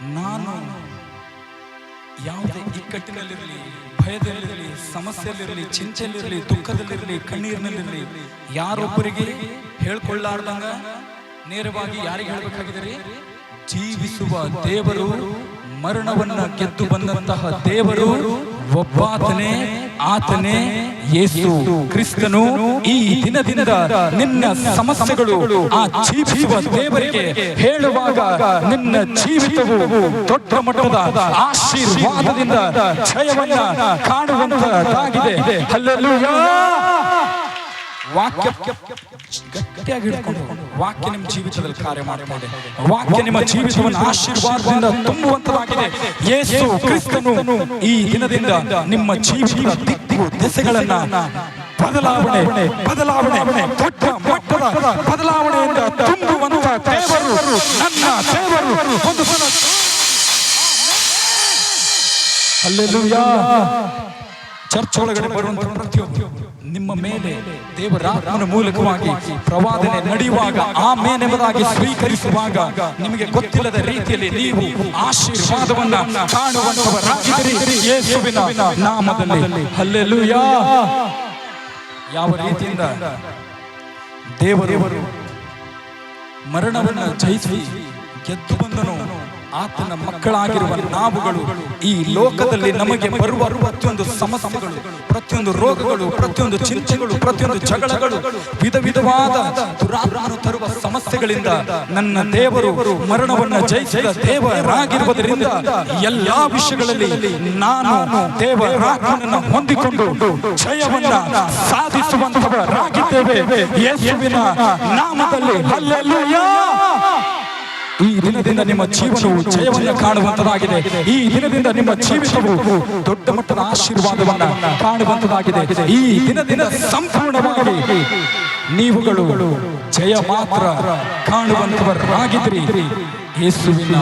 ನಾನು ಯಾವುದೇ ಇಕ್ಕಟ್ಟಿನಲ್ಲಿರಲಿ, ಭಯದಲ್ಲಿರಲಿ, ಸಮಸ್ಯೆಯಲ್ಲಿರಲಿ ಚಿಂಚೆಯಲ್ಲಿರಲಿ ದುಃಖದಲ್ಲಿರಲಿ, ಕಣ್ಣೀರಿನಲ್ಲಿರಲಿ ಯಾರೊಬ್ಬರಿಗೆ ಹೇಳ್ಕೊಳ್ಳಾರ್ದಂಗ ನೇರವಾಗಿ ಯಾರಿಗೆ ಹೇಳ್ಬೇಕಾಗಿದ್ದೀರಿ? ಜೀವಿಸುವ ದೇವರು ಮರಣವನ್ನ ಗೆದ್ದು ಬಂದಂತಹ ದೇವರು ಒಬ್ಬಾತನೇ ಆತನೇ ಯೇಸು ಕ್ರಿಸ್ತನು ಈ ದಿನದಿಂದ ನಿನ್ನ ಸಮಸ್ಯೆಗಳು ಆ ಜೀವಿಸುವ ದೇವರಿಗೆ ಹೇಳುವಾಗ ನಿನ್ನ ಜೀವಿತವು ದೊಡ್ಡ ಮಟ್ಟದ ಆಶೀರ್ವಾದದಿಂದ ಜಯವನ್ನ ಕಾಣುವಂತದಾಗಿದೆ ಹಲ್ಲೆಲೂಯಾ! ವಾಕ್ಯ ಗಟ್ಟಿಯಾಗಿ ಹಿಡ್ಕೊಂಡು ವಾಕ್ಯ ನಿಮ್ಮ ಜೀವಿತದಲ್ಲಿ ಕಾರ್ಯ ಮಾಡ್ತಾರೆ ವಾಕ್ಯ ನಿಮ್ಮ ಜೀವಿತವನ್ನು ಆಶೀರ್ವಾದದಿಂದ ತುಂಬುವಂತದಾಗಿದೆ ಯೇಸು ಕ್ರಿಸ್ತನು ಈ ದಿನದಿಂದ ನಿಮ್ಮ ಜೀವಿತದ ದಿಕ್ಕು, ದೆಸೆಗಳನ್ನ ಬದಲಾವಣೆ ಬದಲಾವಣೆ, ದೊಡ್ಡ ಮಟ್ಟದ ಬದಲಾವಣೆಯಿಂದ ತುಂಬುವಂತ ದೇವರು, ನನ್ನ ದೇವರು, ಒಂದು ಸಲ ಅಲ್ಲೆಲ್ಲೂಯಾ ಚರ್ಚ್ ಒಳಗಡೆ ಬರುವಂತ ಪ್ರತಿಯೊಬ್ಬರು ನಿಮ್ಮ ಮೇಲೆ ದೇವರಾತ್ಮನ ಮೂಲಕವಾಗಿ ಪ್ರವಾದನೆ ನಡೆಯುವಾಗ ಆಮೇನೆಂಬುದಾಗಿ ಸ್ವೀಕರಿಸುವಾಗ ನಿಮಗೆ ಗೊತ್ತಿಲ್ಲದ ರೀತಿಯಲ್ಲಿ ನೀವು ಆಶೀರ್ವಾದವನ್ನ ಕಾಣುವಂತವರಾಗಿದ್ದೀರಿ ಯೇಸುವಿನ ನಾಮದಲ್ಲಿ. ಹಲ್ಲೆಲೂಯಾ. ಯಾವ ರೀತಿಯಿಂದ ದೇವರು ಮರಣವನ್ನ ಜಯಿಸಿ ಗೆದ್ದು ಬಂದನು. ಆತನ ಮಕ್ಕಳಾಗಿರುವ ನಾವುಗಳು ಈ ಲೋಕದಲ್ಲಿ ನಮಗೆ ಬರುವ ಪ್ರತಿಯೊಂದು ಸಮಸ್ಯೆಗಳು, ಪ್ರತಿಯೊಂದು ರೋಗಗಳು, ಪ್ರತಿಯೊಂದು ಚಿಂತೆಗಳು, ಪ್ರತಿಯೊಂದು ಜಗಳಗಳು, ವಿಧ ವಿಧವಾದ ತರುವ ಸಮಸ್ಯೆಗಳಿಂದ ನನ್ನ ದೇವರು ಮರಣವನ್ನು ಜಯಿಸಿದ ದೇವರಾಗಿರುವುದರಿಂದ ಎಲ್ಲಾ ವಿಷಯಗಳಲ್ಲಿ ನಾನು ದೇವರಾತ್ಮನನ್ನ ಹೊಂದಿಕೊಂಡು ಜಯವನ್ನ ಸಾಧಿಸುವಂತವರಾಗಿದ್ದೇವೆ. ಯೇಸುವಿನ ನಾಮದಲ್ಲಿ. ಹಲ್ಲೆಲೂಯಾ! ಈ ದಿನದಿಂದ ನಿಮ್ಮ ಜೀವನವು ಜಯವನ್ನು ಕಾಣುವಂತದಾಗಿದೆ. ಈ ದಿನದಿಂದ ನಿಮ್ಮ ಜೀವಿತವು ದೊಡ್ಡ ಮಟ್ಟದ ಆಶೀರ್ವಾದವನ್ನ ಕಾಣುವಂತದಾಗಿದೆ. ಈ ದಿನದಿಂದ ಸಂಪೂರ್ಣವಾಗಿ ನೀವುಗಳು ಜಯ ಮಾತ್ರ ಕಾಣುವಂತವರಾಗಿದ್ರಿ. ಯೇಸುವಿನ